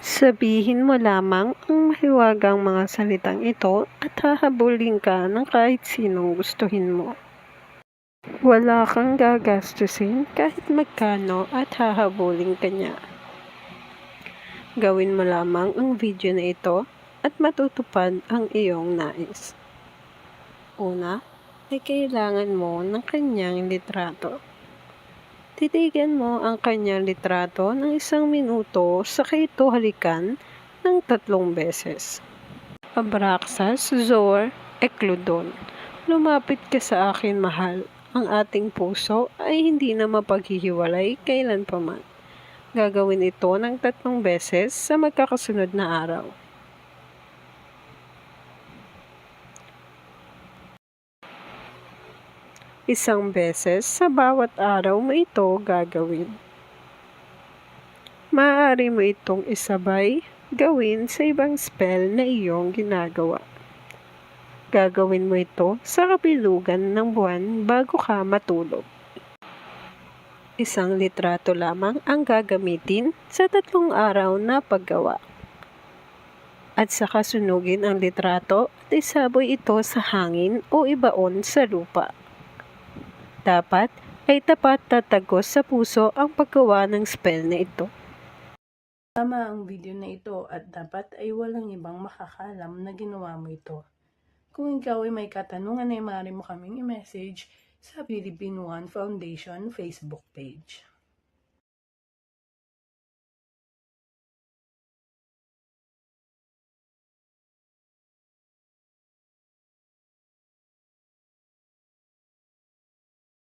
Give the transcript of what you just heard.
Sabihin mo lamang ang mahiwagang mga salitang ito at hahabulin ka ng kahit sinong gustuhin mo. Wala kang gagastusin kahit magkano at hahabulin ka niya. Gawin mo lamang ang video na ito at matutupad ang iyong nais. Una, ay kailangan mo ng kanyang litrato. Titigan mo ang kanyang litrato ng isang minuto sa ito halikan ng tatlong beses. Abraxas, Zor, Eklodon. Lumapit ka sa akin, mahal. Ang ating puso ay hindi na mapaghihiwalay kailan pa man. Gagawin ito ng tatlong beses sa magkakasunod na araw. Isang beses sa bawat araw mo ito gagawin. Maaari mo itong isabay gawin sa ibang spell na iyong ginagawa. Gagawin mo ito sa kabilugan ng buwan bago ka matulog. Isang litrato lamang ang gagamitin sa tatlong araw na paggawa. At saka sunugin ang litrato at isaboy ito sa hangin o ibaon sa lupa. Dapat ay tapat tatagos sa puso ang paggawa ng spell na ito. Tama ang video na ito at dapat ay walang ibang makakalam na ginawa mo ito. Kung ikaw ay may katanungan ay maaari mo kaming i-message sa Philippine One Foundation Facebook page.